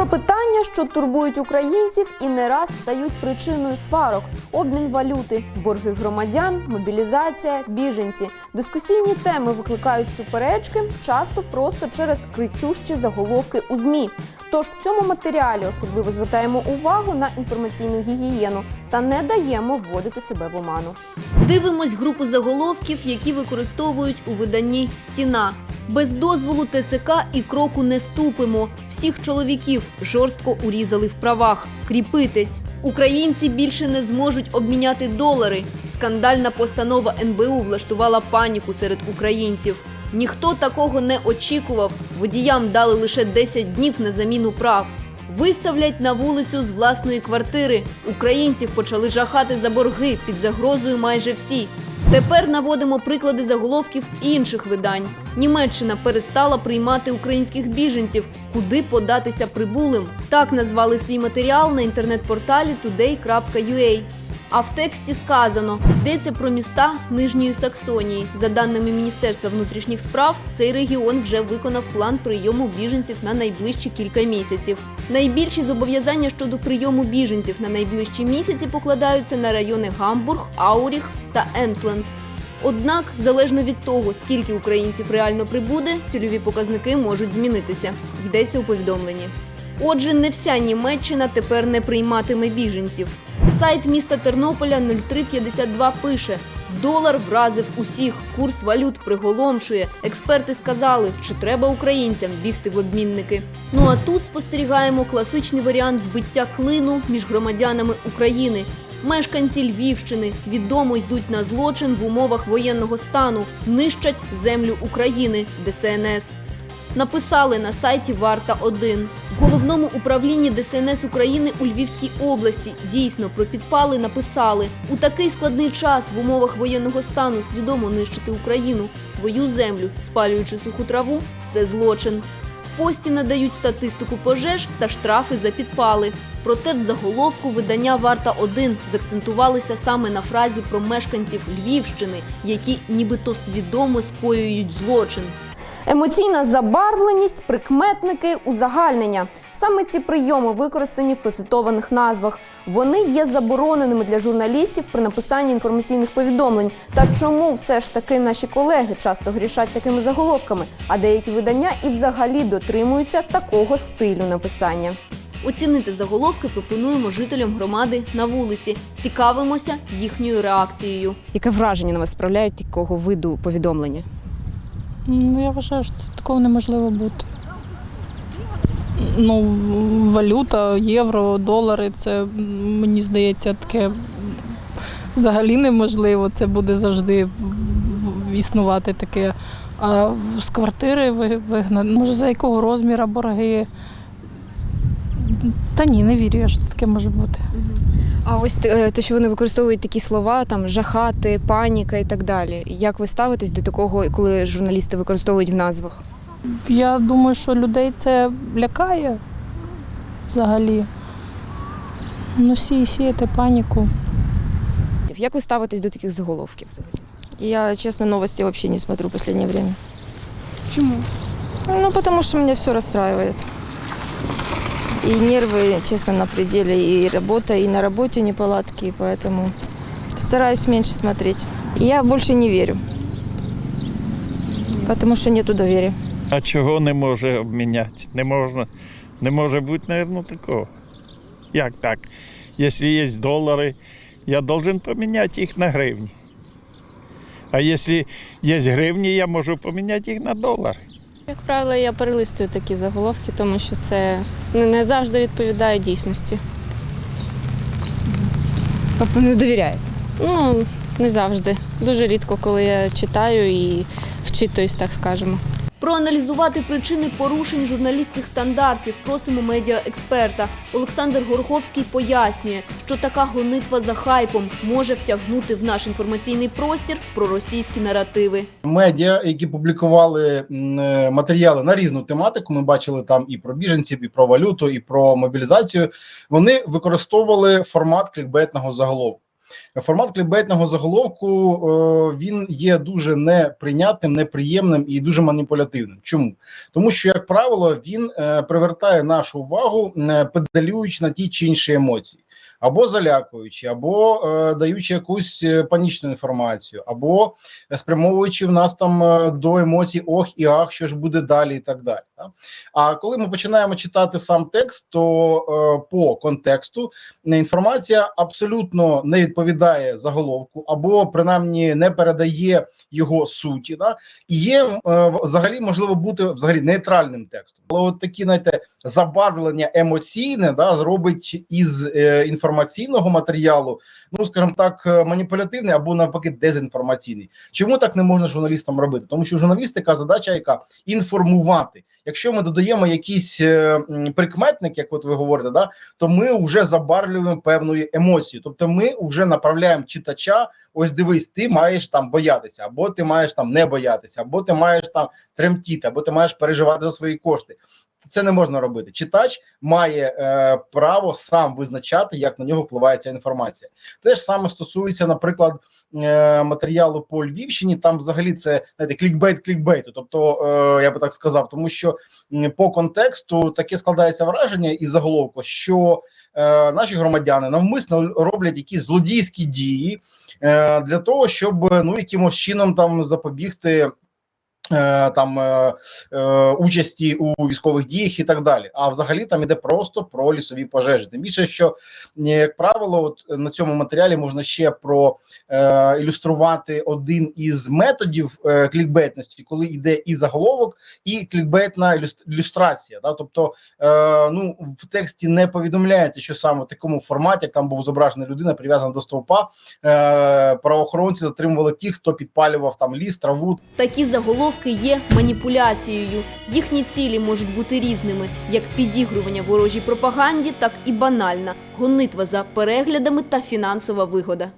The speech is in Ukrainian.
Про питання, що турбують українців, і не раз стають причиною сварок: обмін валюти, борги громадян, мобілізація, біженці. Дискусійні теми викликають суперечки, часто просто через кричущі заголовки у змі. Тож в цьому матеріалі особливо звертаємо увагу на інформаційну гігієну та не даємо вводити себе в оману. Дивимось групу заголовків, які використовують у виданні Стіна. Без дозволу ТЦК і кроку не ступимо. Всіх чоловіків жорстко урізали в правах. Кріпитесь. Українці більше не зможуть обміняти долари. Скандальна постанова НБУ влаштувала паніку серед українців. Ніхто такого не очікував. Водіям дали лише 10 днів на заміну прав. Виставлять на вулицю з власної квартири. Українців почали жахати за борги під загрозою майже всі. Тепер наводимо приклади заголовків інших видань. Німеччина перестала приймати українських біженців, куди податися прибулим. Так назвали свій матеріал на інтернет-порталі today.ua. А в тексті сказано, йдеться про міста Нижньої Саксонії. За даними Міністерства внутрішніх справ, цей регіон вже виконав план прийому біженців на найближчі кілька місяців. Найбільші зобов'язання щодо прийому біженців на найближчі місяці покладаються на райони Гамбург, Ауріх та Емсленд. Однак, залежно від того, скільки українців реально прибуде, цільові показники можуть змінитися. Йдеться у повідомленні. Отже, не вся Німеччина тепер не прийматиме біженців. Сайт міста Тернополя 0352 пише: долар вразив усіх, курс валют приголомшує. Експерти сказали, чи треба українцям бігти в обмінники. Ну а тут спостерігаємо класичний варіант вбиття клину між громадянами України. Мешканці Львівщини свідомо йдуть на злочин в умовах воєнного стану, нищать землю України, ДСНС. Написали на сайті Варта 1 в головному управлінні ДСНС України у Львівській області. Дійсно про підпали написали у такий складний час в умовах воєнного стану свідомо нищити Україну, свою землю, спалюючи суху траву. Це злочин. Пості надають статистику пожеж та штрафи за підпали. Проте в заголовку видання Варта 1 закцентувалися саме на фразі про мешканців Львівщини, які нібито свідомо скоюють злочин. Емоційна забарвленість, прикметники, узагальнення. Саме ці прийоми використані в процитованих назвах. Вони є забороненими для журналістів при написанні інформаційних повідомлень. Та чому все ж таки наші колеги часто грішать такими заголовками, а деякі видання і взагалі дотримуються такого стилю написання. Оцінити заголовки пропонуємо жителям громади на вулиці. Цікавимося їхньою реакцією. Яке враження на вас справляють такого виду повідомлення? Ну, я вважаю, що це такого неможливо бути. Ну, валюта, євро, долари це мені здається таке взагалі неможливо. Це буде завжди існувати таке. А з квартири вигнати, може, за якого розміру борги. Та ні, не вірю, що таке може бути. А ось те, те, що вони використовують такі слова, там жахати, паніка і так далі. Як ви ставитесь до такого, коли журналісти використовують в назвах? Я думаю, що людей це лякає взагалі. Ну, сі, сіяти паніку. Як ви ставитесь до таких заголовків? взагалі? Я, честно, новости вообще не смотрю в последнее время. Чому? Ну, потому что меня все расстраивает. И нервы, честно, на пределе, и работа, и на работе неполадки, поэтому стараюсь меньше смотреть. Я больше не верю, потому что нету доверия. А чого не може обміняти? Не можна. Не може бути, мабуть, такого. Як так? Якщо є долари, я должен поміняти їх на гривні. А якщо є гривні, я можу поміняти їх на долари. Як правило, я перелистую такі заголовки, тому що це не завжди відповідає дійсності. Тобто не довіряєте? Ну, не завжди. Дуже рідко, коли я читаю і вчитуюсь, так скажемо. Проаналізувати причини порушень журналістських стандартів просимо медіаексперта. Олександр Гороховський пояснює, що така гонитва за хайпом може втягнути в наш інформаційний простір проросійські наративи. медіа, які публікували е, матеріали на різну тематику. Ми бачили там і про біженців, і про валюту, і про мобілізацію. Вони використовували формат клікбейтного заголовку. Формат клікбейтного заголовку е, він є дуже неприйнятним, неприємним і дуже маніпулятивним. Чому? Тому що, як правило, він е, привертає нашу увагу, е, педалюючи на ті чи інші емоції. Або залякуючи, або е, даючи якусь е, панічну інформацію, або спрямовуючи в нас там е, до емоцій ох і ах, що ж буде далі, і так далі. Да? А коли ми починаємо читати сам текст, то е, по контексту інформація абсолютно не відповідає заголовку, або принаймні не передає його суті. Да? І є е, взагалі можливо бути взагалі нейтральним текстом. Але от такі, знаєте, забарвлення емоційне да, зробить із е, інформаційного матеріалу, ну скажімо так, е, маніпулятивний або навпаки дезінформаційний. Чому так не можна журналістам робити? Тому що журналістика задача, яка інформувати. Якщо ми додаємо якісь е, прикметник, як от ви говорите, да, то ми вже забарвлюємо певною емоцією. Тобто, ми вже направляємо читача. Ось дивись, ти маєш там боятися, або ти маєш там не боятися, або ти маєш там тремтіти, або ти маєш переживати за свої кошти. Це не можна робити. Читач має е, право сам визначати, як на нього впливає ця інформація. Те ж саме стосується, наприклад, е, матеріалу по Львівщині. Там взагалі це знаєте, клікбейт клікбейту. Тобто, е, я би так сказав, тому що по контексту таке складається враження із заголовку, що е, наші громадяни навмисно роблять якісь злодійські дії е, для того, щоб ну якимось чином там запобігти. Е, Там е, е, участі у військових діях і так далі. А взагалі там іде просто про лісові пожежі. Тим більше, що як правило, от на цьому матеріалі можна ще про ілюструвати один із методів клікбейтності, коли йде і заголовок, і клікбейтна ілюс- ілюстрація. Да? Тобто, ну в тексті не повідомляється, що саме в такому форматі, як там був зображена людина, прив'язана до стовпа, правоохоронці затримували ті, хто підпалював там ліс, траву Такі заголовки є маніпуляцією. Їхні цілі можуть бути різними, як підігрування ворожій пропаганді, так і банальна гонитва за переглядами та фінансова вигода.